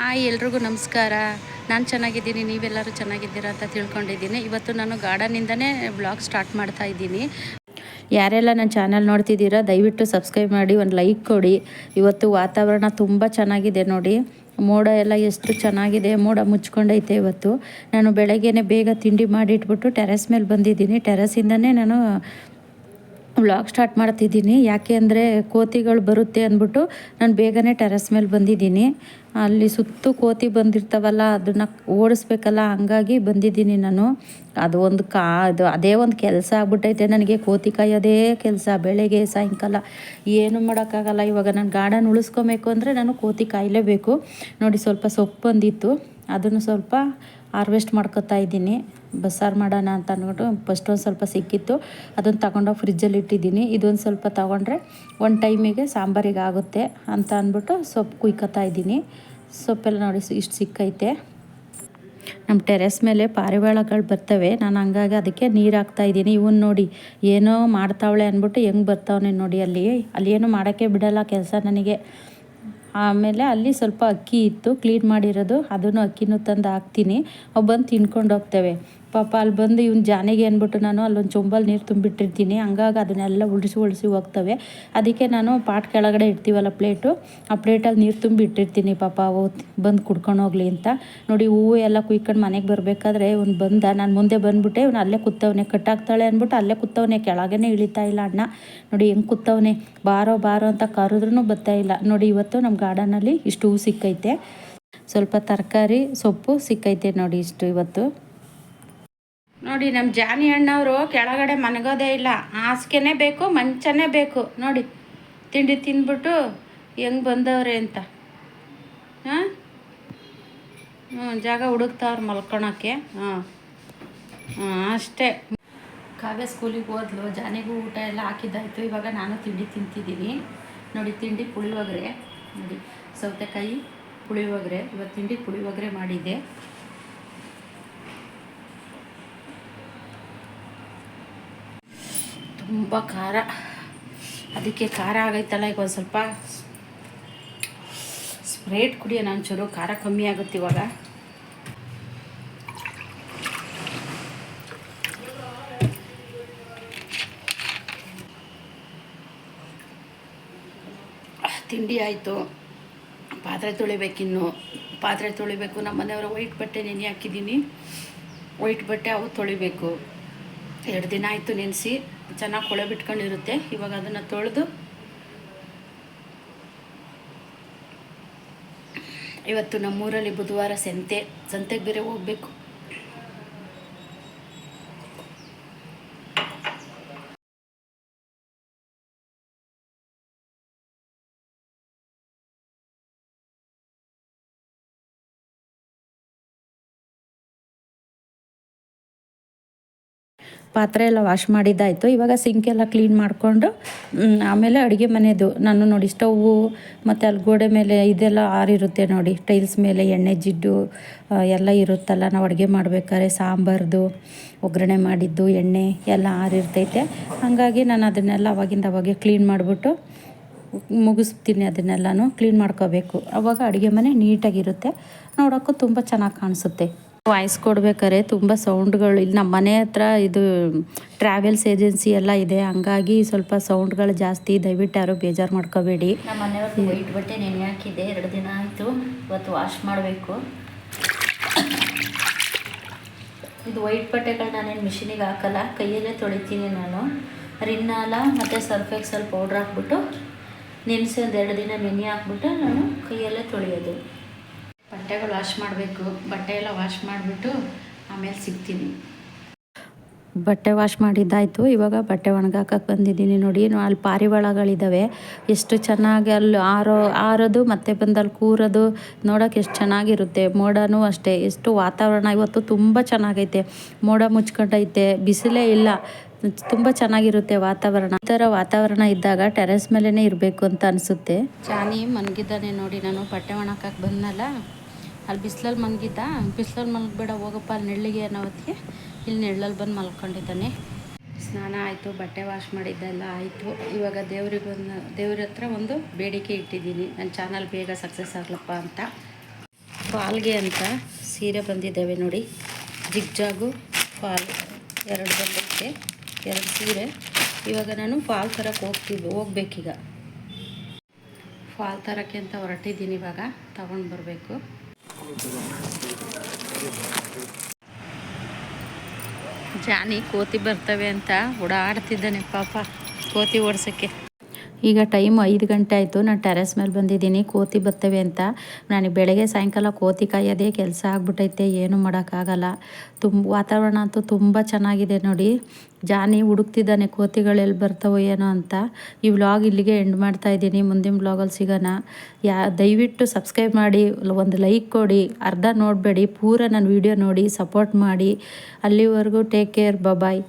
Hi, ಎಲ್ರಿಗೂ ನಮಸ್ಕಾರ. ನಾನು ಚೆನ್ನಾಗಿದ್ದೀನಿ, ನೀವೆಲ್ಲರೂ ಚೆನ್ನಾಗಿದ್ದೀರಾ ಅಂತ ತಿಳ್ಕೊಂಡಿದ್ದೀನಿ. ಇವತ್ತು ನಾನು ಗಾರ್ಡನಿಂದನೇ ಬ್ಲಾಗ್ ಸ್ಟಾರ್ಟ್ ಮಾಡ್ತಾ ಇದ್ದೀನಿ. ಯಾರೆಲ್ಲ ನನ್ನ ಚಾನಲ್ ನೋಡ್ತಿದ್ದೀರಾ, ದಯವಿಟ್ಟು ಸಬ್ಸ್ಕ್ರೈಬ್ ಮಾಡಿ, ಒಂದು ಲೈಕ್ ಕೊಡಿ. ಇವತ್ತು ವಾತಾವರಣ ತುಂಬ ಚೆನ್ನಾಗಿದೆ ನೋಡಿ. ಮೋಡ ಎಲ್ಲ ಎಷ್ಟು ಚೆನ್ನಾಗಿದೆ, ಮೋಡ ಮುಚ್ಕೊಂಡೈತೆ ಇವತ್ತು. ನಾನು ಬೆಳಗ್ಗೆನೆ ಬೇಗ ತಿಂಡಿ ಮಾಡಿಟ್ಬಿಟ್ಟು ಟೆರೆಸ್ ಮೇಲೆ ಬಂದಿದ್ದೀನಿ. ಟೆರೆಸಿಂದನೇ ನಾನು ವ್ಲಾಗ್ ಸ್ಟಾರ್ಟ್ ಮಾಡ್ತಿದ್ದೀನಿ. ಯಾಕೆ ಅಂದರೆ ಕೋತಿಗಳು ಬರುತ್ತೆ ಅಂದ್ಬಿಟ್ಟು ನಾನು ಬೇಗನೆ ಟೆರೆಸ್ ಮೇಲೆ ಬಂದಿದ್ದೀನಿ. ಅಲ್ಲಿ ಸುತ್ತು ಕೋತಿ ಬಂದಿರ್ತಾವಲ್ಲ, ಅದನ್ನು ಓಡಿಸ್ಬೇಕಲ್ಲ, ಹಂಗಾಗಿ ಬಂದಿದ್ದೀನಿ ನಾನು. ಅದು ಒಂದು ಕಾ, ಅದು ಅದೇ ಒಂದು ಕೆಲಸ ಆಗ್ಬಿಟ್ಟೈತೆ ನನಗೆ. ಕೋತಿ ಕಾಯೋದೇ ಕೆಲಸ ಬೆಳಗ್ಗೆ, ಸಾಯಂಕಾಲ. ಏನು ಮಾಡೋಕ್ಕಾಗಲ್ಲ. ಇವಾಗ ನಾನು ಗಾರ್ಡನ್ ಉಳಿಸ್ಕೊಬೇಕು ಅಂದರೆ ನಾನು ಕೋತಿ ಕಾಯಲೇಬೇಕು. ನೋಡಿ ಸ್ವಲ್ಪ ಸೊಪ್ಪು ಬಂದಿತ್ತು. ಅದನ್ನು ಸ್ವಲ್ಪ ಹಾರ್ವೆಸ್ಟ್ ಮಾಡ್ಕೊತಾ ಇದ್ದೀನಿ. ಬಸ್ಸಾರು ಮಾಡೋಣ ಅಂತ ಅಂದ್ಬಿಟ್ಟು ಫಸ್ಟ್ ಒಂದು ಸ್ವಲ್ಪ ಸಿಕ್ಕಿತ್ತು. ಅದನ್ನು ತಗೊಂಡೋಗಿ ಫ್ರಿಜ್ಜಲ್ಲಿ ಇಟ್ಟಿದ್ದೀನಿ. ಇದೊಂದು ಸ್ವಲ್ಪ ತಗೊಂಡ್ರೆ ಒಂದು ಟೈಮಿಗೆ ಸಾಂಬಾರಿಗೆ ಆಗುತ್ತೆ ಅಂತ ಅಂದ್ಬಿಟ್ಟು ಸೊಪ್ಪು ಕುಯ್ಕೊತಾ ಇದ್ದೀನಿ. ಸೊಪ್ಪೆಲ್ಲ ನೋಡಿ ಇಷ್ಟು ಸಿಕ್ಕೈತೆ. ನಮ್ಮ ಟೆರೆಸ್ ಮೇಲೆ ಪಾರಿವಾಳಗಳು ಬರ್ತವೆ. ನಾನು ಹಂಗಾಗಿ ಅದಕ್ಕೆ ನೀರು ಹಾಕ್ತಾ ಇದ್ದೀನಿ. ಇವನ್ ನೋಡಿ ಏನೋ ಮಾಡ್ತಾವಳೆ ಅಂದ್ಬಿಟ್ಟು ಹೆಂಗೆ ಬರ್ತಾವನೆ ನೋಡಿ ಅಲ್ಲಿ. ಅಲ್ಲಿ ಏನೂ ಮಾಡೋಕ್ಕೆ ಬಿಡಲ್ಲ ಕೆಲಸ ನನಗೆ. ಆಮೇಲೆ ಅಲ್ಲಿ ಸ್ವಲ್ಪ ಅಕ್ಕಿ ಇತ್ತು ಕ್ಲೀನ್ ಮಾಡಿರೋದು, ಅದನ್ನು ಅಕ್ಕಿನೂ ತಂದು ಹಾಕ್ತೀನಿ. ಅವು ಬಂದು ತಿನ್ಕೊಂಡು ಹೋಗ್ತೇವೆ. ಪಾಪ ಅಲ್ಲಿ ಬಂದು ಇವ್ನು ಜಾನಿಗೆ ಅಂದ್ಬಿಟ್ಟು ನಾನು ಅಲ್ಲೊಂದು ಚೊಂಬಲ್ ನೀರು ತುಂಬಿಟ್ಟಿರ್ತೀನಿ. ಹಂಗಾಗಿ ಅದನ್ನೆಲ್ಲ ಉಳಿಸಿ ಉಳಿಸಿ ಹೋಗ್ತವೆ. ಅದಕ್ಕೆ ನಾನು ಪಾಟ್ ಕೆಳಗಡೆ ಇಡ್ತೀವಲ್ಲ ಪ್ಲೇಟು, ಆ ಪ್ಲೇಟಲ್ಲಿ ನೀರು ತುಂಬಿ ಇಟ್ಟಿರ್ತೀನಿ ಪಾಪ, ಅವು ಬಂದು ಕುಡ್ಕೊಂಡು ಹೋಗ್ಲಿ ಅಂತ. ನೋಡಿ ಹೂವು ಎಲ್ಲ ಕುಯ್ಕೊಂಡು ಮನೆಗೆ ಬರಬೇಕಾದ್ರೆ ಇವ್ನು ಬಂದ, ನಾನು ಮುಂದೆ ಬಂದುಬಿಟ್ಟೆ, ಇವ್ನು ಅಲ್ಲೇ ಕೂತವನೆ, ಕಟ್ಟಾಗ್ತಾಳೆ ಅಂದ್ಬಿಟ್ಟು ಅಲ್ಲೇ ಕೂತವನೆ ಕೆಳಗೇ ಇಳಿತಾ ಇಲ್ಲ ಅಣ್ಣ. ನೋಡಿ ಹೆಂಗೆ ಕೂತವನೆ, ಬಾರೋ ಬಾರೋ ಅಂತ ಕರೆದ್ರೂ ಬರ್ತಾ ಇಲ್ಲ. ನೋಡಿ ಇವತ್ತು ನಮ್ಮ ಗಾರ್ಡನಲ್ಲಿ ಇಷ್ಟು ಹೂವು ಸಿಕ್ಕೈತೆ. ಸ್ವಲ್ಪ ತರಕಾರಿ, ಸೊಪ್ಪು ಸಿಕ್ಕೈತೆ ನೋಡಿ ಇಷ್ಟು ಇವತ್ತು. ನೋಡಿ ನಮ್ಮ ಜಾನಿ ಅಣ್ಣವರು ಕೆಳಗಡೆ ಮನಗೋದೇ ಇಲ್ಲ. ಹಾಸ್ಗೆನೇ ಬೇಕು, ಮಂಚನೇ ಬೇಕು. ನೋಡಿ, ತಿಂಡಿ ತಿಂದ್ಬಿಟ್ಟು ಹೆಂಗೆ ಬಂದವ್ರೆ ಅಂತ. ಹಾಂ? ಹ್ಞೂ, ಜಾಗ ಹುಡುಕ್ತಾವ್ರು ಮಲ್ಕೊಳಕ್ಕೆ. ಹಾಂ. ಹಾಂ ಅಷ್ಟೇ. ಕಾವ್ಯ ಸ್ಕೂಲಿಗೆ ಹೋದ್ಲು, ಜಾನಿಗೂ ಊಟ ಎಲ್ಲ ಹಾಕಿದ್ದಾಯಿತು. ಇವಾಗ ನಾನು ತಿಂಡಿ ತಿಂತಿದ್ದೀನಿ. ನೋಡಿ, ತಿಂಡಿ ಪುಳಿಯೋಗರೆ. ನೋಡಿ, ಸೌತೆಕಾಯಿ ಪುಳಿಯೋಗರೆ. ಇವತ್ತು ತಿಂಡಿ ಪುಳಿಯೋಗರೆ ಮಾಡಿದ್ದೆ. ತುಂಬ ಖಾರ. ಅದಕ್ಕೆ ಖಾರ ಆಗೈತಲ್ಲ, ಈಗ ಒಂದು ಸ್ವಲ್ಪ ಸ್ಪ್ರೇಟ್ ನಾನು ಚೂರು ಖಾರ ಕಮ್ಮಿ ಆಗುತ್ತೆ ಇವಾಗ. ತಿಂಡಿ ಆಯಿತು. ಪಾತ್ರೆ ತೊಳಿಬೇಕಿನ್ನು ಪಾತ್ರೆ ತೊಳಿಬೇಕು ನಮ್ಮ ಮನೆಯವರ ವೈಟ್ ಬಟ್ಟೆ ನೆನೆ ಹಾಕಿದ್ದೀನಿ. ವೈಟ್ ಬಟ್ಟೆ ಅವು ತೊಳಿಬೇಕು. ಎರಡು ದಿನ ಆಯಿತು ನೆನೆಸಿ, ಚೆನ್ನಾಗಿ ಕೊಳೆ ಬಿಟ್ಕೊಂಡಿರುತ್ತೆ. ಇವಾಗ ಅದನ್ನು ತೊಳೆದು ಇವತ್ತು ನಮ್ಮೂರಲ್ಲಿ ಬುಧವಾರ ಸಂತೆ, ಸಂತೆಗೆ ಬೇರೆ ಹೋಗ್ಬೇಕು. ಪಾತ್ರೆ ಎಲ್ಲ ವಾಶ್ ಮಾಡಿದ್ದಾಯಿತು. ಇವಾಗ ಸಿಂಕ್ ಎಲ್ಲ ಕ್ಲೀನ್ ಮಾಡಿಕೊಂಡು ಆಮೇಲೆ ಅಡುಗೆ ಮನೆಯದು ನಾನು ನೋಡಿ ಸ್ಟೌವು, ಮತ್ತು ಅಲ್ಲಿ ಗೋಡೆ ಮೇಲೆ ಇದೆಲ್ಲ ಆರಿರುತ್ತೆ ನೋಡಿ. ಟೈಲ್ಸ್ ಮೇಲೆ ಎಣ್ಣೆ ಜಿಡ್ಡು ಎಲ್ಲ ಇರುತ್ತಲ್ಲ. ನಾವು ಅಡುಗೆ ಮಾಡ್ಬೇಕಾದ್ರೆ ಸಾಂಬಾರ್ದು, ಒಗ್ಗರಣೆ ಮಾಡಿದ್ದು, ಎಣ್ಣೆ ಎಲ್ಲ ಆರಿರ್ತೈತೆ. ಹಾಗಾಗಿ ನಾನು ಅದನ್ನೆಲ್ಲ ಅವಾಗಿಂದ ಅವಾಗೆ ಕ್ಲೀನ್ ಮಾಡಿಬಿಟ್ಟು ಮುಗಿಸ್ತೀನಿ ಅದನ್ನೆಲ್ಲನೂ. ಕ್ಲೀನ್ ಮಾಡ್ಕೋಬೇಕು. ಅವಾಗ ಅಡುಗೆ ಮನೆ ನೀಟಾಗಿರುತ್ತೆ ನೋಡೋಕ್ಕೂ ತುಂಬ ಚೆನ್ನಾಗಿ ಕಾಣಿಸುತ್ತೆ. ವಾಯ್ಸ್ ಕೊಡ್ಬೇಕಾರೆ ತುಂಬ ಸೌಂಡ್ಗಳು. ಇಲ್ಲಿ ನಮ್ಮ ಮನೆ ಹತ್ರ ಇದು ಟ್ರಾವೆಲ್ಸ್ ಏಜೆನ್ಸಿ ಎಲ್ಲ ಇದೆ. ಹಂಗಾಗಿ ಸ್ವಲ್ಪ ಸೌಂಡ್ಗಳು ಜಾಸ್ತಿ, ದಯವಿಟ್ಟು ಯಾರು ಬೇಜಾರು ಮಾಡ್ಕೋಬೇಡಿ. ನಮ್ಮ ಮನೆಯವ್ರದ್ದು ವೈಟ್ ಬಟ್ಟೆ ನೆನೆ ಹಾಕಿದೆ. ಎರಡು ದಿನ ಆಯಿತು. ಇವತ್ತು ವಾಶ್ ಮಾಡಬೇಕು. ಇದು ವೈಟ್ ಬಟ್ಟೆಗಳು ನಾನೇನು ಮಿಷಿನಿಗೆ ಹಾಕಲ್ಲ. ಕೈಯಲ್ಲೇ ತೊಳಿತೀನಿ ನಾನು. ರಿನ್ನಾಲ ಮತ್ತು ಸರ್ಫ್ ಎಕ್ಸಲ್ ಪೌಡ್ರ್ ಹಾಕ್ಬಿಟ್ಟು ನೆನೆಸಿ ಒಂದು ಎರಡು ದಿನ ನೆನೆ ಹಾಕ್ಬಿಟ್ಟು ನಾನು ಕೈಯಲ್ಲೇ ತೊಳೆಯೋದು. ಬಟ್ಟೆಗಳು ವಾಶ್ ಮಾಡಬೇಕು. ಬಟ್ಟೆ ಎಲ್ಲ ವಾಶ್ ಮಾಡಿಬಿಟ್ಟು ಆಮೇಲೆ ಸಿಗ್ತೀನಿ. ಬಟ್ಟೆ ವಾಶ್ ಮಾಡಿದ್ದಾಯಿತು. ಇವಾಗ ಬಟ್ಟೆ ಒಣಗಾಕಕ್ಕೆ ಬಂದಿದ್ದೀನಿ ನೋಡಿ. ಅಲ್ಲಿ ಪಾರಿವಾಳಗಳಿದ್ದಾವೆ ಎಷ್ಟು ಚೆನ್ನಾಗಿ ಅಲ್ಲಿ ಆರೋ, ಆರೋದು ಮತ್ತೆ ಬಂದಲ್ಲಿ ಕೂರೋದು ನೋಡೋಕೆ ಎಷ್ಟು ಚೆನ್ನಾಗಿರುತ್ತೆ. ಮೋಡನೂ ಅಷ್ಟೇ. ಎಷ್ಟು ವಾತಾವರಣ ಇವತ್ತು ತುಂಬ ಚೆನ್ನಾಗೈತೆ. ಮೋಡ ಮುಚ್ಕೊಂಡೈತೆ. ಬಿಸಿಲೇ ಇಲ್ಲ. ತುಂಬ ಚೆನ್ನಾಗಿರುತ್ತೆ ವಾತಾವರಣ. ಈ ಥರ ವಾತಾವರಣ ಇದ್ದಾಗ ಟೆರೆಸ್ ಮೇಲೇ ಇರಬೇಕು ಅಂತ ಅನಿಸುತ್ತೆ. ಚಾನಿ ಮನ್ಗಿದ್ದಾನೆ ನೋಡಿ. ನಾನು ಬಟ್ಟೆ ಒಣಕಕ್ಕೆ ಬಂದನಲ್ಲ. ಅಲ್ಲಿ ಬಿಸಿಲಲ್ಲಿ ಮಲಗಿದ್ದ ಬಿಸಿಲಲ್ಲಿ ಮಲಗಬೇಡ ಹೋಗಪ್ಪ ಅಲ್ಲಿ ನೆಳ್ಳಿಗೆ ಅನ್ನೋತ್ತಿಗೆ ಇಲ್ಲಿ ನೆಳ್ಳಲ್ಲಿ ಬಂದು ಮಲ್ಕೊಂಡಿದ್ದಾನೆ. ಸ್ನಾನ ಆಯಿತು, ಬಟ್ಟೆ ವಾಶ್ ಮಾಡಿದ್ದೆಲ್ಲ ಆಯಿತು. ಇವಾಗ ದೇವ್ರಿಗೆ ಒಂದು ದೇವ್ರ ಹತ್ರ ಒಂದು ಬೇಡಿಕೆ ಇಟ್ಟಿದ್ದೀನಿ. ನನ್ನ ಚಾನಲ್ ಬೇಗ ಸಕ್ಸಸ್ ಆಗ್ಲಪ್ಪ ಅಂತ. ಫಾಲ್ಗೆ ಅಂತ ಸೀರೆ ಬಂದಿದ್ದಾವೆ ನೋಡಿ. ಜಿಗ್ಜಾಗು ಫಾಲ್ ಎರಡು ಬಂದಕ್ಕೆ ಎರಡು ಸೀರೆ. ಇವಾಗ ನಾನು ಫಾಲ್ ತರಕ್ಕೆ ಹೋಗ್ತಿದ್ದು ಹೋಗ್ಬೇಕೀಗ. ಫಾಲ್ ತರಕ್ಕೆ ಅಂತ ಹೊರಟಿದ್ದೀನಿ ಇವಾಗ. ತಗೊಂಡು ಬರಬೇಕು. ಜಾನಿ ಕೋತಿ ಬರ್ತವೆ ಅಂತ ಓಡಾಡ್ತಿದ್ದಾನೆ ಪಾಪ ಕೋತಿ ಓಡ್ಸೋಕ್ಕೆ. ಈಗ ಟೈಮ್ ಐದು ಗಂಟೆ ಆಯಿತು. ನಾನು ಟೆರೆಸ್ ಮೇಲೆ ಬಂದಿದ್ದೀನಿ. ಕೋತಿ ಬರ್ತವೆ ಅಂತ. ನನಗೆ ಬೆಳಗ್ಗೆ, ಸಾಯಂಕಾಲ ಕೋತಿ ಕಾಯೋದೇ ಕೆಲಸ ಆಗ್ಬಿಟ್ಟೈತೆ ಏನು ಮಾಡೋಕ್ಕಾಗಲ್ಲ. ತುಂಬ, ವಾತಾವರಣ ಅಂತೂ ತುಂಬ ಚೆನ್ನಾಗಿದೆ ನೋಡಿ. ಜಾನಿ ಹುಡುಕ್ತಿದ್ದಾನೆ ಕೋತಿಗಳೆಲ್ಲಿ ಬರ್ತಾವೋ ಏನೋ ಅಂತ. ಈ ವ್ಲಾಗ್ ಇಲ್ಲಿಗೆ ಎಂಡ್ ಮಾಡ್ತಾ ಇದ್ದೀನಿ. ಮುಂದಿನ ವ್ಲಾಗಲ್ಲಿ ಸಿಗೋಣ. ಯಾ, ದಯವಿಟ್ಟು ಸಬ್ಸ್ಕ್ರೈಬ್ ಮಾಡಿ. ಒಂದು ಲೈಕ್ ಕೊಡಿ. ಅರ್ಧ ನೋಡಬೇಡಿ. ಪೂರ ನನ್ನ ವೀಡಿಯೋ ನೋಡಿ. ಸಪೋರ್ಟ್ ಮಾಡಿ. ಅಲ್ಲಿವರೆಗೂ ಟೇಕ್ ಕೇರ್. ಬಾಯ್